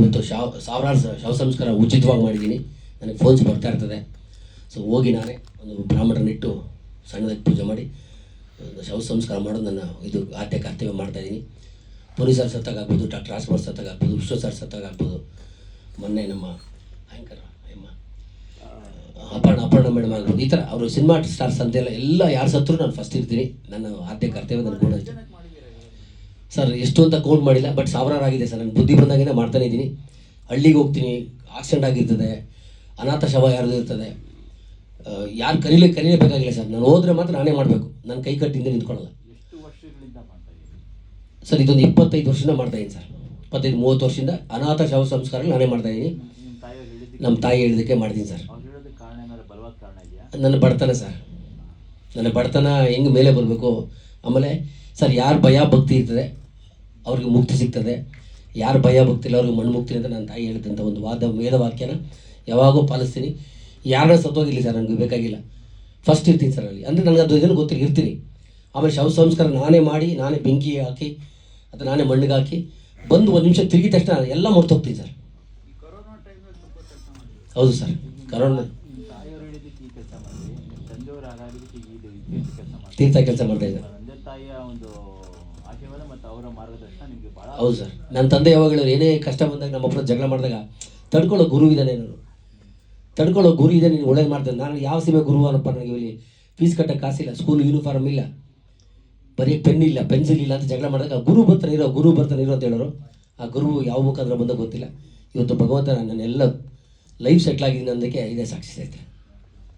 ಇವತ್ತು ಶಾವ್ ಸಾವಿರಾರು ಶವ ಸಂಸ್ಕಾರ ಉಚಿತವಾಗಿ ಮಾಡಿದ್ದೀನಿ. ನನಗೆ ಫೋನ್ಸ್ ಬರ್ತಾ ಇರ್ತದೆ. ಸೊ ಹೋಗಿ ನಾನೇ ಒಂದು ಬ್ರಾಹ್ಮಣರನ್ನಿಟ್ಟು ಸಣ್ಣದಾಗಿ ಪೂಜೆ ಮಾಡಿ ಶವ ಸಂಸ್ಕಾರ ಮಾಡೋದು ನನ್ನ ಇದು ಆದ್ಯ ಕರ್ತವ್ಯ ಮಾಡ್ತಾಯಿದ್ದೀನಿ ಪೊಲೀಸ್ ಸರ್ ಸತ್ತಾಗ್ಬೋದು ಡಾಕ್ಟರ್ ರಾಜ್ಕುಮಾರ್ ಸತ್ತಾಗ್ಬೋದು ವಿಶ್ವ ಸರ್ ಸತ್ತಾಗ್ಬೋದು ಮೊನ್ನೆ ನಮ್ಮ ಆ್ಯಂಕರ್ ಅಮ್ಮ ಅಪರ್ಣ ಅಪರ್ಣ ಮೇಡಮ್ ಆಗ್ಬೋದು, ಈ ಥರ ಅವರು ಸಿನಿಮಾ ಸ್ಟಾರ್ಸ್ ಅಂತೆಲ್ಲ ಎಲ್ಲ ಯಾರು ಸತ್ತರೂ ನಾನು ಫಸ್ಟ್ ಇರ್ತೀನಿ. ನನ್ನ ಆದ್ಯ ಕರ್ತವ್ಯ, ನನ್ನ ಕೂಡ ಸರ್ ಎಷ್ಟು ಅಂತ ಕೌಂಟ್ ಮಾಡಿಲ್ಲ ಬಟ್ ಸಾವಿರಾರು ಆಗಿದೆ ಸರ್. ನಾನು ಬುದ್ಧಿ ಬಂದಾಗಿಂದ ಮಾಡ್ತಾನೆ ಇದ್ದೀನಿ. ಹಳ್ಳಿಗೆ ಹೋಗ್ತೀನಿ ಆಕ್ಸಿಡೆಂಟ್ ಆಗಿರ್ತದೆ ಅನಾಥ ಶವ ಯಾರ್ದು ಇರ್ತದೆ ಯಾರು ಕರೀಲಿ ಕರೀಲೇಬೇಕಾಗಿಲ್ಲ ಸರ್. ನಾನು ಹೋದ್ರೆ ಮಾತ್ರ ನಾನೇ ಮಾಡಬೇಕು. ನನ್ನ ಕೈ ಕಟ್ಟಿಂದ ನಿಂತ್ಕೊಳ್ಳಲ್ಲ. ಎಷ್ಟು ವರ್ಷಗಳಿಂದ ಮಾಡ್ತಾ ಸರ್ ಇದೊಂದು ಇಪ್ಪತ್ತೈದು ವರ್ಷದಿಂದ ಮಾಡ್ತಾ ಇದ್ದೀನಿ ಸರ್. ಇಪ್ಪತ್ತೈದು ಮೂವತ್ತು ವರ್ಷದಿಂದ ಅನಾಥ ಶವ ಸಂಸ್ಕಾರ ನಾನೇ ಮಾಡ್ತಾ ಇದ್ದೀನಿ. ನಿಮ್ಮ ತಾಯಿ ಹೇಳಿದಕ್ಕೆ ಮಾಡ್ತೀನಿ ಸರ್. ನನ್ನ ಬಡತನ ಸರ್. ನನ್ನ ಬಡತನ ಹೆಂಗೆ ಮೇಲೆ ಬರಬೇಕು? ಆಮೇಲೆ ಸರ್ ಯಾರು ಭಯ ಭಕ್ತಿ ಇರ್ತದೆ? ಅವ್ರಿಗೆ ಮುಕ್ತಿ ಸಿಗ್ತದೆ. ಯಾರು ಭಯ ಭಕ್ತಿಲ್ಲ ಅವ್ರಿಗೆ ಮಣ್ಣು ಮುಕ್ತಿ ಅಂತ ನನ್ನ ತಾಯಿ ಹೇಳಿದಂಥ ಒಂದು ವಾದ ವೇದ ವಾಕ್ಯನ ಯಾವಾಗೂ ಪಾಲಿಸ್ತೀನಿ. ಯಾರನ್ನ ಸತ್ತೋಗಿಲ್ಲ ಸರ್ ನನಗೆ ಬೇಕಾಗಿಲ್ಲ. ಫಸ್ಟ್ ಇರ್ತೀನಿ ಸರ್ ಅಲ್ಲಿ. ಅಂದರೆ ನನಗೆ ಅದು ಇದನ್ನು ಗೊತ್ತಿಲ್ಲ ಇರ್ತೀನಿ. ಆಮೇಲೆ ಶವ ಸಂಸ್ಕಾರ ನಾನೇ ಮಾಡಿ ನಾನೇ ಬೆಂಕಿ ಹಾಕಿ ಅಥವಾ ನಾನೇ ಮಣ್ಣಿಗೆ ಹಾಕಿ ಬಂದು ಒಂದು ನಿಮಿಷ ತಿರುಗಿದ ತಕ್ಷಣ ಎಲ್ಲ ಮರ್ತೋಗ್ತೀನಿ ಸರ್. ಹೌದು ಸರ್. ಕರೋನಾ. ತೀರ್ಥ ಕೆಲಸ ಮಾಡ್ತಾ ಇದ್ದಾರೆ ತಂದೆ ತಾಯಿಯ ಒಂದು ಆಶೀರ್ವಾದ ಮತ್ತು ಹೌದು ಸರ್. ನನ್ನ ತಂದೆ ಯಾವಾಗಲೂ ಏನೇ ಕಷ್ಟ ಬಂದಾಗ ನಮ್ಮ ಜಗಳ ಮಾಡಿದಾಗ, ತಡ್ಕೊಳ್ಳೋ ಗುರು ಇದ್ದಾನೆ ನಾನು. ತಡ್ಕೊಳ್ಳೋ ಗುರು ಇದೆ ನೀನು ಒಳ್ಳೇದು ಮಾಡ್ತಾನೆ ನಾನು ಯಾವ ಸೀಮೆ ಗುರು ಅನ್ನಪ್ಪ ನನಗೆ ಇಲ್ಲಿ ಫೀಸ್ ಕಟ್ಟಕ್ಕೆ ಕಾಸಿಲ್ಲ ಸ್ಕೂಲ್ ಯೂನಿಫಾರ್ಮ್ ಇಲ್ಲ. ಬರೀ ಪೆನ್ ಇಲ್ಲ ಪೆನ್ಸಿಲ್ ಇಲ್ಲ ಅಂತ ಜಗಳ ಮಾಡಿದಾಗ, ಗುರು ಬರ್ತಾನೆ ಇರೋ, ಗುರು ಬರ್ತಾನೆ ಇರೋ ಅಂತ ಹೇಳೋರು. ಆ ಗುರು ಯಾವ ಮುಖಾಂತರ ಬಂದ ಗೊತ್ತಿಲ್ಲ. ಇವತ್ತು ಭಗವಂತ ನನ್ನೆಲ್ಲ ಲೈಫ್ ಸೆಟ್ಲ್ ಆಗಿದ್ದೀನಿ ಅನ್ನೋದಕ್ಕೆ ಇದೇ ಸಾಕ್ಷಿ ಐತೆ